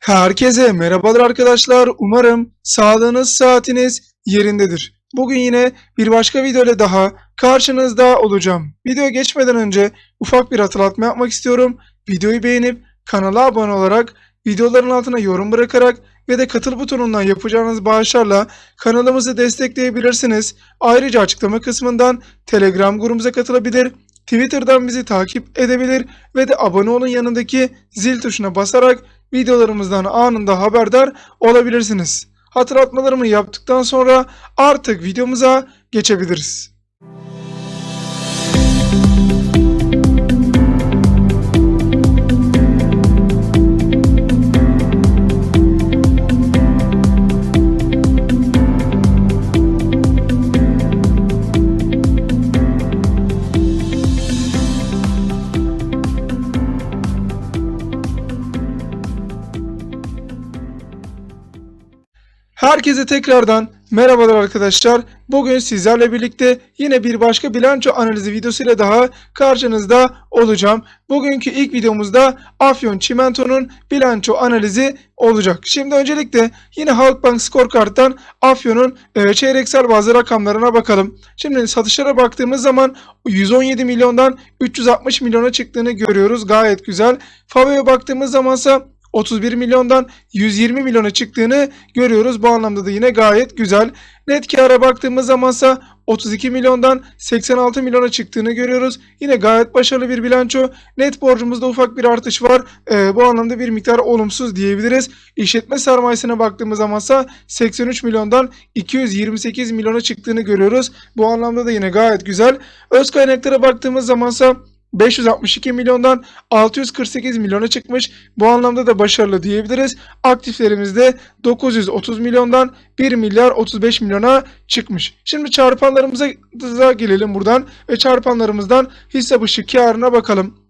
Herkese merhabalar arkadaşlar. Umarım sağlığınız, saatiniz yerindedir. Bugün yine bir başka video ile daha karşınızda olacağım. Videoya geçmeden önce ufak bir hatırlatma yapmak istiyorum. Videoyu beğenip kanala abone olarak, videoların altına yorum bırakarak ve de katıl butonundan yapacağınız bağışlarla kanalımızı destekleyebilirsiniz. Ayrıca açıklama kısmından Telegram grubumuza katılabilir, Twitter'dan bizi takip edebilir ve de abone olun yanındaki zil tuşuna basarak videolarımızdan anında haberdar olabilirsiniz. Hatırlatmalarımı yaptıktan sonra artık videomuza geçebiliriz. Herkese tekrardan merhabalar arkadaşlar. Bugün sizlerle birlikte yine bir başka bilanço analizi videosuyla daha karşınızda olacağım. Bugünkü ilk videomuzda Afyon Çimento'nun bilanço analizi olacak. Şimdi öncelikle yine Halkbank Scorecard'dan Afyon'un e, çeyreksel bazı rakamlarına bakalım. Şimdi satışlara baktığımız zaman 117 milyondan 360 milyona çıktığını görüyoruz. Gayet güzel. Fave'ye baktığımız zamansa 31 milyondan 120 milyona çıktığını görüyoruz. Bu anlamda da yine gayet güzel. Net kâra baktığımız zamansa 32 milyondan 86 milyona çıktığını görüyoruz. Yine gayet başarılı bir bilanço. Net borcumuzda ufak bir artış var. Ee, bu anlamda bir miktar olumsuz diyebiliriz. İşletme sermayesine baktığımız zamansa 83 milyondan 228 milyona çıktığını görüyoruz. Bu anlamda da yine gayet güzel. Öz kaynaklara baktığımız zamansa 562 milyondan 648 milyona çıkmış. Bu anlamda da başarılı diyebiliriz. Aktiflerimizde 930 milyondan 1 milyar 35 milyona çıkmış. Şimdi çarpanlarımıza gelelim buradan ve çarpanlarımızdan hisse başı karına bakalım.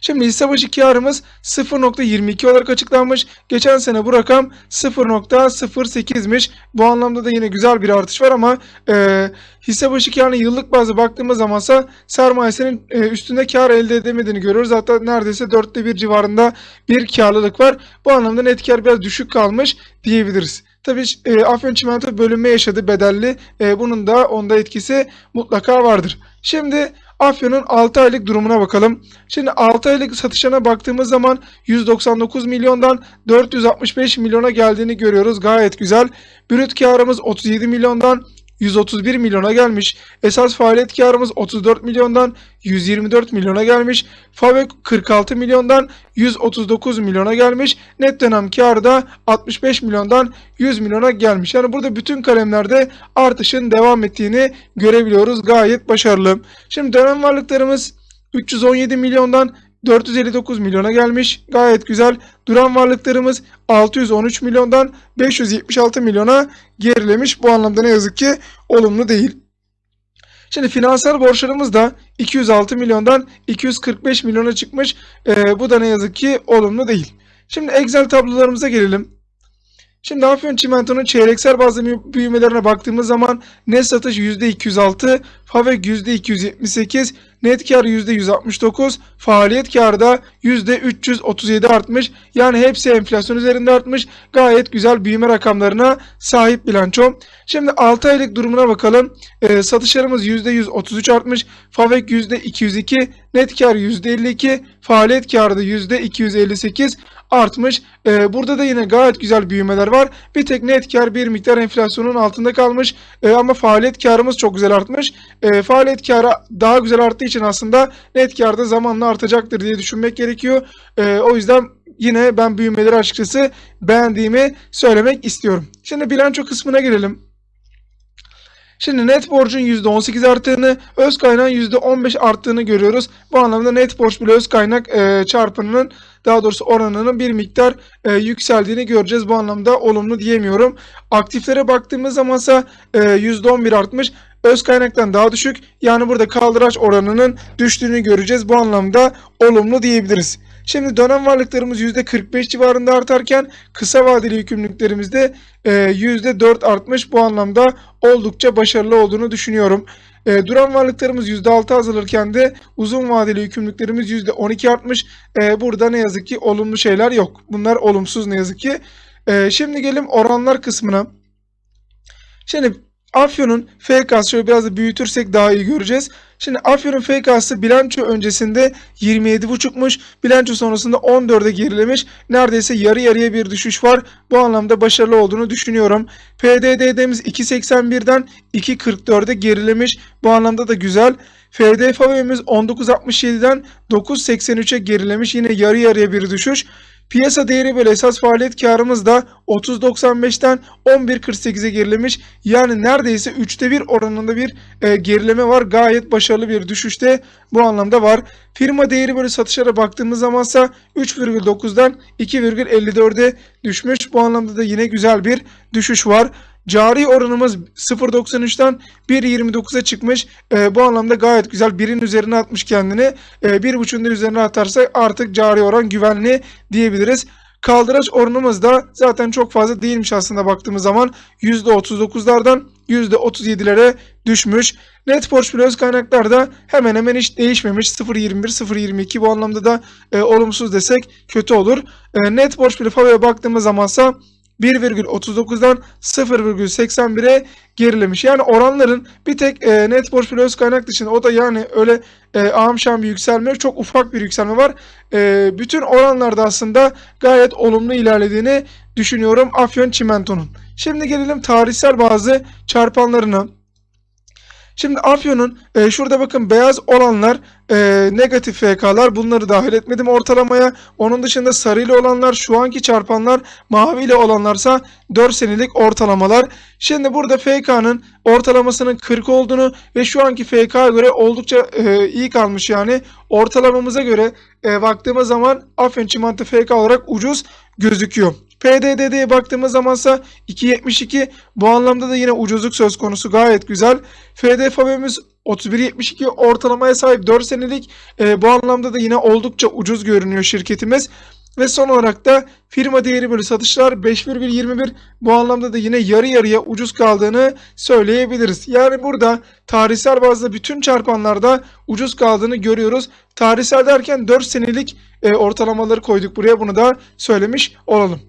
Şimdi hisse başı karımız 0.22 olarak açıklanmış. Geçen sene bu rakam 0.08'miş. Bu anlamda da yine güzel bir artış var ama e, hisse başı karına yıllık bazı baktığımız zamansa sermayesinin e, üstünde kar elde edemediğini görüyoruz. Hatta neredeyse dörtte bir civarında bir karlılık var. Bu anlamda net kar biraz düşük kalmış diyebiliriz. Tabii e, Afyon Çimento bölünme yaşadı bedelli. E, bunun da onda etkisi mutlaka vardır. Şimdi Afyon'un 6 aylık durumuna bakalım. Şimdi 6 aylık satışlarına baktığımız zaman 199 milyondan 465 milyona geldiğini görüyoruz. Gayet güzel. Brüt karımız 37 milyondan 131 milyona gelmiş. Esas faaliyet karımız 34 milyondan 124 milyona gelmiş. Favök 46 milyondan 139 milyona gelmiş. Net dönem karı da 65 milyondan 100 milyona gelmiş. Yani burada bütün kalemlerde artışın devam ettiğini görebiliyoruz. Gayet başarılı. Şimdi dönem varlıklarımız 317 milyondan 459 milyona gelmiş. Gayet güzel. Duran varlıklarımız 613 milyondan 576 milyona gerilemiş. Bu anlamda ne yazık ki olumlu değil. Şimdi finansal borçlarımız da 206 milyondan 245 milyona çıkmış. Ee, bu da ne yazık ki olumlu değil. Şimdi Excel tablolarımıza gelelim. Şimdi Afyon Çimento'nun çeyreksel bazı büyümelerine baktığımız zaman net satış %206, FAVÖK %278, net kar %169, faaliyet karı da %337 artmış. Yani hepsi enflasyon üzerinde artmış. Gayet güzel büyüme rakamlarına sahip bilanço. Şimdi 6 aylık durumuna bakalım. Ee, satışlarımız %133 artmış. FAVÖK %202, net kar %52, faaliyet karı da %258 artmış. Ee, burada da yine gayet güzel büyümeler var. Bir tek net kar bir miktar enflasyonun altında kalmış. Ee, ama faaliyet karımız çok güzel artmış. Ee, faaliyet karı daha güzel arttığı için aslında net kar da zamanla artacaktır diye düşünmek gerekiyor. Ee, o yüzden yine ben büyümeleri açıkçası beğendiğimi söylemek istiyorum. Şimdi bilanço kısmına gelelim. Şimdi net borcun %18 arttığını, öz kaynağın %15 arttığını görüyoruz. Bu anlamda net borç bile öz kaynak e, çarpanının daha doğrusu oranının bir miktar e, yükseldiğini göreceğiz. Bu anlamda olumlu diyemiyorum. Aktiflere baktığımız zamansa e, %11 artmış. Öz kaynaktan daha düşük. Yani burada kaldıraç oranının düştüğünü göreceğiz. Bu anlamda olumlu diyebiliriz. Şimdi dönem varlıklarımız %45 civarında artarken kısa vadeli yükümlülüklerimizde e, %4 artmış. Bu anlamda oldukça başarılı olduğunu düşünüyorum. E, duran varlıklarımız %6 azalırken de uzun vadeli yükümlülüklerimiz %12 artmış. E, burada ne yazık ki olumlu şeyler yok. Bunlar olumsuz ne yazık ki. E, şimdi gelin oranlar kısmına. Şimdi Afyon'un FK'sı şöyle biraz da büyütürsek daha iyi göreceğiz. Şimdi Afyon'un FK'sı bilanço öncesinde 27,5'muş. Bilanço sonrasında 14'e gerilemiş. Neredeyse yarı yarıya bir düşüş var. Bu anlamda başarılı olduğunu düşünüyorum. PDD'miz 2.81'den 2.44'e gerilemiş. Bu anlamda da güzel. FDFV'miz 19.67'den 9.83'e gerilemiş. Yine yarı yarıya bir düşüş. Piyasa değeri böyle esas faaliyet karımız da 30.95'ten 11.48'e gerilemiş. Yani neredeyse 3'te 1 oranında bir e, gerileme var. Gayet başarılı bir düşüşte bu anlamda var. Firma değeri böyle satışlara baktığımız zamansa 3,9'dan 2,54'e düşmüş. Bu anlamda da yine güzel bir düşüş var. Cari oranımız 0.93'ten 1.29'a çıkmış. E, bu anlamda gayet güzel. Birin üzerine atmış kendini. E, bir buçuğun da üzerine atarsa artık cari oran güvenli diyebiliriz. Kaldıraç oranımız da zaten çok fazla değilmiş aslında baktığımız zaman. %39'lardan %37'lere düşmüş. Net bile öz kaynaklar da hemen hemen hiç değişmemiş. 0.21, 0.22 bu anlamda da e, olumsuz desek kötü olur. E, net bile FAVÖ'ye baktığımız zamansa 1,39'dan 0,81'e gerilemiş. Yani oranların bir tek e, net borç bile öz kaynak dışında o da yani öyle e, ahım bir yükselme çok ufak bir yükselme var. E, bütün oranlarda aslında gayet olumlu ilerlediğini düşünüyorum Afyon Çimento'nun. Şimdi gelelim tarihsel bazı çarpanlarına. Şimdi Afyon'un e, şurada bakın beyaz olanlar e, negatif FK'lar bunları dahil etmedim ortalamaya. Onun dışında sarıyla olanlar şu anki çarpanlar maviyle olanlarsa 4 senelik ortalamalar. Şimdi burada FK'nın ortalamasının 40 olduğunu ve şu anki FK'ya göre oldukça e, iyi kalmış yani. Ortalamamıza göre e, baktığımız zaman Afyon Çimento FK olarak ucuz gözüküyor. PDD'ye baktığımız zamansa 2.72 bu anlamda da yine ucuzluk söz konusu gayet güzel. FDFB'miz 31.72 ortalamaya sahip 4 senelik e, bu anlamda da yine oldukça ucuz görünüyor şirketimiz. Ve son olarak da firma değeri bölü satışlar 5,21 bu anlamda da yine yarı yarıya ucuz kaldığını söyleyebiliriz. Yani burada tarihsel bazda bütün çarpanlarda ucuz kaldığını görüyoruz. Tarihsel derken 4 senelik e, ortalamaları koyduk buraya bunu da söylemiş olalım.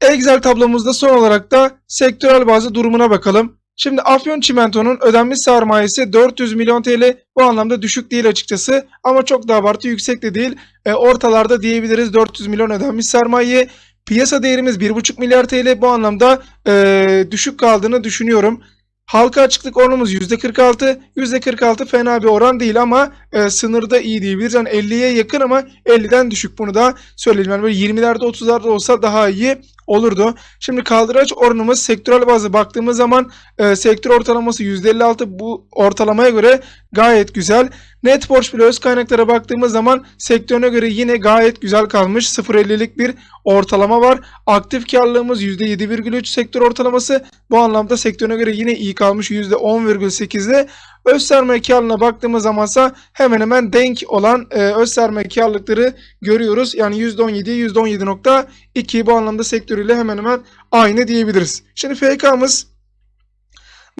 Excel tablomuzda son olarak da sektörel bazı durumuna bakalım. Şimdi Afyon Çimento'nun ödenmiş sermayesi 400 milyon TL bu anlamda düşük değil açıkçası ama çok da abartı yüksek de değil. E, ortalarda diyebiliriz 400 milyon ödenmiş sermaye. Piyasa değerimiz 1,5 milyar TL bu anlamda e, düşük kaldığını düşünüyorum. Halka açıklık oranımız %46. %46 fena bir oran değil ama e, sınırda iyi diyebiliriz. Yani 50'ye yakın ama 50'den düşük. Bunu da söyleyelim. Yani böyle 20'lerde 30'larda olsa daha iyi olurdu. Şimdi kaldıraç oranımız sektörel bazı baktığımız zaman e, sektör ortalaması %56 bu ortalamaya göre gayet güzel. Net borç bile öz kaynaklara baktığımız zaman sektörüne göre yine gayet güzel kalmış. 0.50'lik bir ortalama var. Aktif karlılığımız %7,3 sektör ortalaması. Bu anlamda sektörüne göre yine iyi kalmış %10,8'de. Öz sermaye karlılığına baktığımız zamansa hemen hemen denk olan e, öz sermaye karlılıkları görüyoruz. Yani %17, %17.2 bu anlamda sektörüyle hemen hemen aynı diyebiliriz. Şimdi FK'mız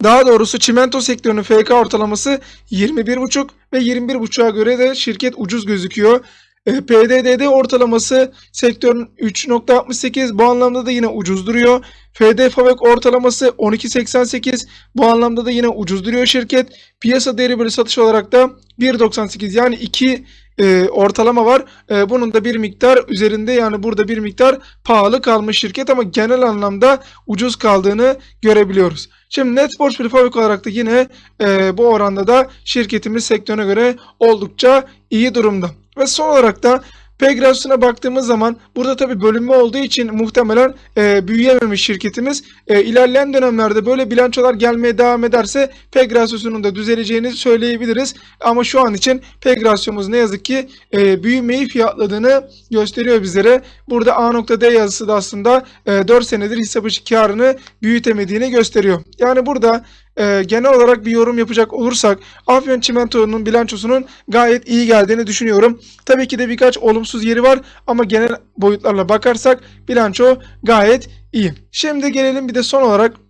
daha doğrusu çimento sektörünün FK ortalaması 21.5 ve 21.5'a göre de şirket ucuz gözüküyor. E, PDD'de ortalaması sektörün 3.68 bu anlamda da yine ucuz duruyor. FD Favek ortalaması 12.88 bu anlamda da yine ucuz duruyor şirket. Piyasa değeri bölü satış olarak da 1.98 yani 2 e, ortalama var. E, bunun da bir miktar üzerinde yani burada bir miktar pahalı kalmış şirket ama genel anlamda ucuz kaldığını görebiliyoruz. Şimdi net borç fabrik olarak da yine e, bu oranda da şirketimiz sektörüne göre oldukça iyi durumda. Ve son olarak da P grafiğine baktığımız zaman burada tabi bölünme olduğu için muhtemelen e, büyüyememiş şirketimiz. E, ilerleyen dönemlerde böyle bilançolar gelmeye devam ederse P grafiğinin de düzeleceğini söyleyebiliriz. Ama şu an için P grafiğimiz ne yazık ki e, büyümeyi fiyatladığını gösteriyor bizlere. Burada A nokta D yazısı da aslında e, 4 senedir hisse başı karını büyütemediğini gösteriyor. Yani burada e, genel olarak bir yorum yapacak olursak Afyon Çimento'nun bilançosunun gayet iyi geldiğini düşünüyorum. Tabii ki de birkaç olumsuz yeri var ama genel boyutlarla bakarsak bilanço gayet iyi. Şimdi gelelim bir de son olarak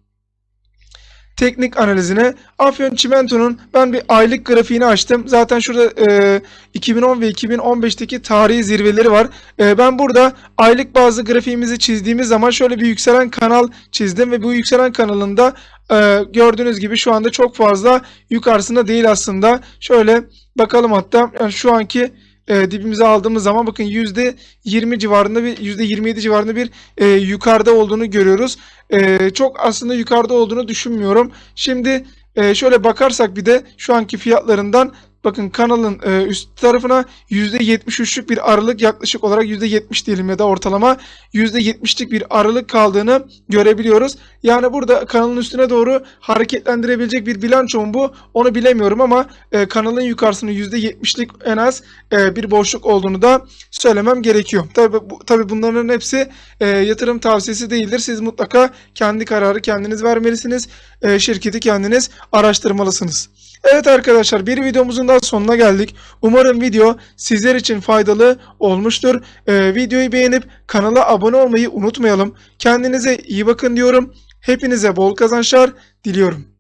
teknik analizine. Afyon Çimento'nun ben bir aylık grafiğini açtım. Zaten şurada e, 2010 ve 2015'teki tarihi zirveleri var. E, ben burada aylık bazı grafiğimizi çizdiğimiz zaman şöyle bir yükselen kanal çizdim ve bu yükselen kanalında e, gördüğünüz gibi şu anda çok fazla yukarısında değil aslında. Şöyle bakalım hatta yani şu anki e, dibimize aldığımız zaman bakın %20 civarında bir %27 civarında bir e, yukarıda olduğunu görüyoruz. E, çok aslında yukarıda olduğunu düşünmüyorum. Şimdi e, şöyle bakarsak bir de şu anki fiyatlarından bakın kanalın e, üst tarafına %73'lük bir aralık yaklaşık olarak %70 diyelim ya da ortalama %70'lik bir aralık kaldığını görebiliyoruz. Yani burada kanalın üstüne doğru hareketlendirebilecek bir bilanço mu bu onu bilemiyorum ama e, kanalın yukarısında %70'lik en az e, bir boşluk olduğunu da söylemem gerekiyor. Tabii, bu, tabii bunların hepsi e, yatırım tavsiyesi değildir. Siz mutlaka kendi kararı kendiniz vermelisiniz. E, şirketi kendiniz araştırmalısınız. Evet arkadaşlar bir videomuzun daha sonuna geldik. Umarım video sizler için faydalı olmuştur. Ee, videoyu beğenip kanala abone olmayı unutmayalım. Kendinize iyi bakın diyorum. Hepinize bol kazançlar diliyorum.